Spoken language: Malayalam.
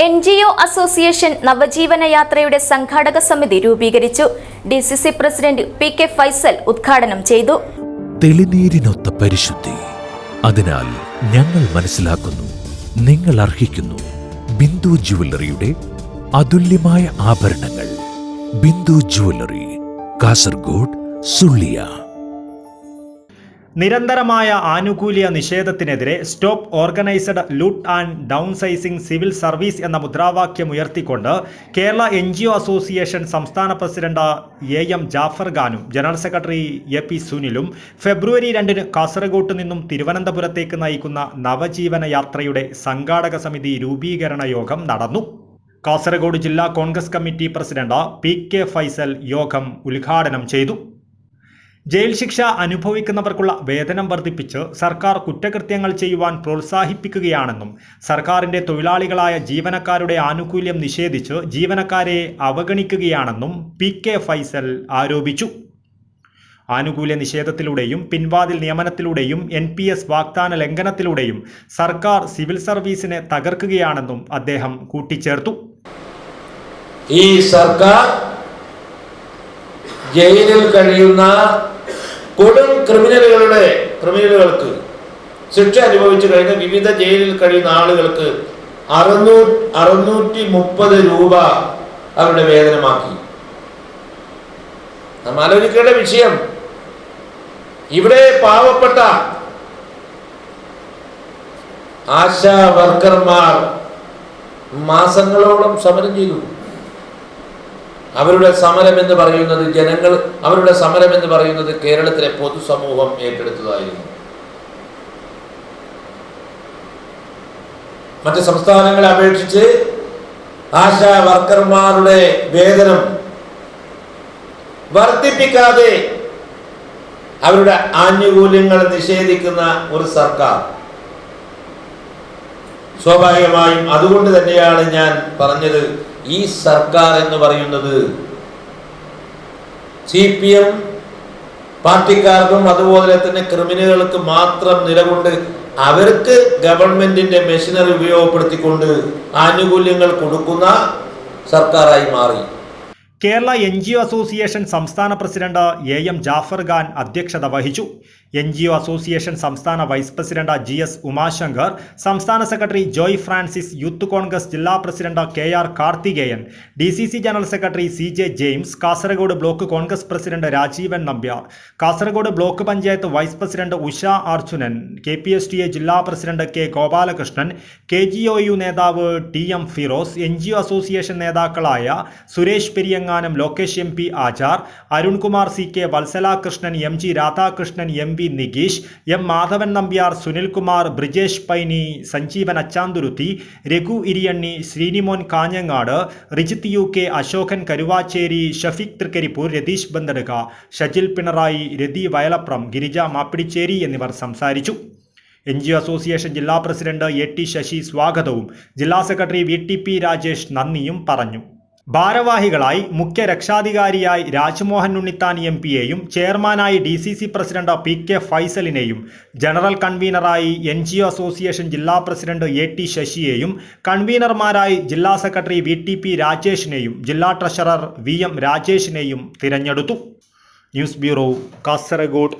എൻ ജി ഒ അസോസിയേഷൻ നവജീവന യാത്രയുടെ സംഘാടക സമിതി രൂപീകരിച്ചു. D C C president P K Faisal ഉദ്ഘാടനം ചെയ്തു. തെളിനീരിനൊത്ത പരിശുദ്ധി. അതിനാൽ ഞങ്ങൾ മനസ്സിലാക്കുന്നു നിങ്ങൾ അർഹിക്കുന്നു ബിന്ദു ജുവല്ലറിയുടെ അതുല്യമായ ആഭരണങ്ങൾ. ബിന്ദു ജുവല്ലറി കാസർഗോഡ് സുള്ളിയ നിരന്തരമായ ആനുകൂല്യ നിഷേധത്തിനെതിരെ stop organised loot and downsizing civil service എന്ന മുദ്രാവാക്യം ഉയർത്തിക്കൊണ്ട് കേരള എൻ അസോസിയേഷൻ സംസ്ഥാന പ്രസിഡന്റ് എ എം ജാഫർ ഖാനും ജനറൽ സെക്രട്ടറി എ പി സുനിലും ഫെബ്രുവരി രണ്ടിന് കാസർഗോട്ട് നിന്നും തിരുവനന്തപുരത്തേക്ക് നയിക്കുന്ന നവജീവന യാത്രയുടെ സംഘാടക സമിതി രൂപീകരണ യോഗം നടന്നു. കാസർഗോഡ് ജില്ലാ Congress committee president P K Faisal യോഗം ഉദ്ഘാടനം ചെയ്തു. ജയിൽ ശിക്ഷ അനുഭവിക്കുന്നവർക്കുള്ള വേതനം വർദ്ധിപ്പിച്ച് സർക്കാർ കുറ്റകൃത്യങ്ങൾ ചെയ്യുവാൻ പ്രോത്സാഹിപ്പിക്കുകയാണെന്നും സർക്കാരിന്റെ തൊഴിലാളികളായ ജീവനക്കാരുടെ ആനുകൂല്യം നിഷേധിച്ച് ജീവനക്കാരെ അവഗണിക്കുകയാണെന്നും പി കെ ഫൈസൽ ആരോപിച്ചു. ആനുകൂല്യ നിഷേധത്തിലൂടെയും പിൻവാതിൽ നിയമനത്തിലൂടെയും എൻ പി എസ് വാഗ്ദാന ലംഘനത്തിലൂടെയും സർക്കാർ സിവിൽ സർവീസിനെ തകർക്കുകയാണെന്നും അദ്ദേഹം കൂട്ടിച്ചേർത്തു. ഈ സർക്കാർ ജയിലിൽ കഴിയുന്ന കൊടും ക്രിമിനലുകളുടെ ക്രിമിനലുകൾക്ക് ശിക്ഷ അനുഭവിച്ചു കഴിഞ്ഞ വിവിധ ജയിലിൽ കഴിയുന്ന ആളുകൾക്ക് അറുന്നൂ അറുന്നൂറ്റി മുപ്പത് രൂപ അവരുടെ വേതനമാക്കി. നമ്മൾ ആലോചിക്കേണ്ട വിഷയം ഇവിടെ പാവപ്പെട്ട ആശാ വർക്കർമാർ മാസങ്ങളോളം സമരം ചെയ്തു. അവരുടെ സമരം എന്ന് പറയുന്നത് ജനങ്ങൾ അവരുടെ സമരം എന്ന് പറയുന്നത് കേരളത്തിലെ പൊതുസമൂഹം ഏറ്റെടുത്തതായിരുന്നു. മറ്റ് സംസ്ഥാനങ്ങളെ അപേക്ഷിച്ച് ആശാ വർക്കർമാരുടെ വേതനം വർദ്ധിപ്പിക്കാതെ അവരുടെ ആനുകൂല്യങ്ങൾ നിഷേധിക്കുന്ന ഒരു സർക്കാർ. സ്വാഭാവികമായും അതുകൊണ്ട് തന്നെയാണ് ഞാൻ പറഞ്ഞത് ഈ സർക്കാർ എന്ന് പറയുന്നത് സി പി എം പാർട്ടിക്കാർക്കും അതുപോലെ തന്നെ ക്രിമിനലുകൾക്ക് മാത്രം നിലകൊണ്ട് അവർക്ക് ഗവൺമെന്റിന്റെ മെഷീനറി ഉപയോഗപ്പെടുത്തിക്കൊണ്ട് ആനുകൂല്യങ്ങൾ കൊടുക്കുന്ന സർക്കാരായി മാറി. Kerala N G O association സംസ്ഥാന president A M Jafar Khan അധ്യക്ഷത വഹിച്ചു. എൻ ജി ഒ അസോസിയേഷൻ സംസ്ഥാന vice president G S Umashankar സംസ്ഥാന secretary Joy Francis youth Congress ജില്ലാ president K R Karthikeyan D C C general secretary C J James Kasaragod block Congress president Rajeevan Nambiar Kasaragod block panchayat vice president Usha Arjunan K P S T A ജില്ലാ president K Gopalakrishnan K G O U നേതാവ് T M Firoz N G O association നേതാക്കളായ Suresh Periyanganam Lokesh M P Achar Arunkumar C K Vatsalakrishnan M G Radhakrishnan M V Nikeesh M Madhavan Nambiar Sunilkumar Brijesh Paini Sanjeevan Achanthuruthi Raghu Iriyanni Srinimon Kanhangad Rijith U K Ashokan Karuvacheri Shafeeq Trikaripur Ratheesh Bandaduka Shajil Pinarayi Rathi Vayalapram Girija Mappidicheri എന്നിവർ സംസാരിച്ചു. എൻ ജി അസോസിയേഷൻ ജില്ലാ പ്രസിഡന്റ് എ ടി ശശി സ്വാഗതവും ജില്ലാ secretary V T P Rajesh നന്ദിയും പറഞ്ഞു. ഭാരവാഹികളായി മുഖ്യ രക്ഷാധികാരിയായി രാജ്മോഹൻ ഉണ്ണിത്താൻ എം പിയെയും ചെയർമാനായി D C C president P K ഫൈസലിനെയും general കൺവീനറായി എൻ ജി ഒ അസോസിയേഷൻ ജില്ലാ പ്രസിഡന്റ് എ ടി ശശിയെയും കൺവീനർമാരായി ജില്ലാ സെക്രട്ടറി വി ടി പി രാജേഷിനെയും ജില്ലാ ട്രഷറർ വി എം രാജേഷിനെയും തിരഞ്ഞെടുത്തു. News bureau Kasaragod.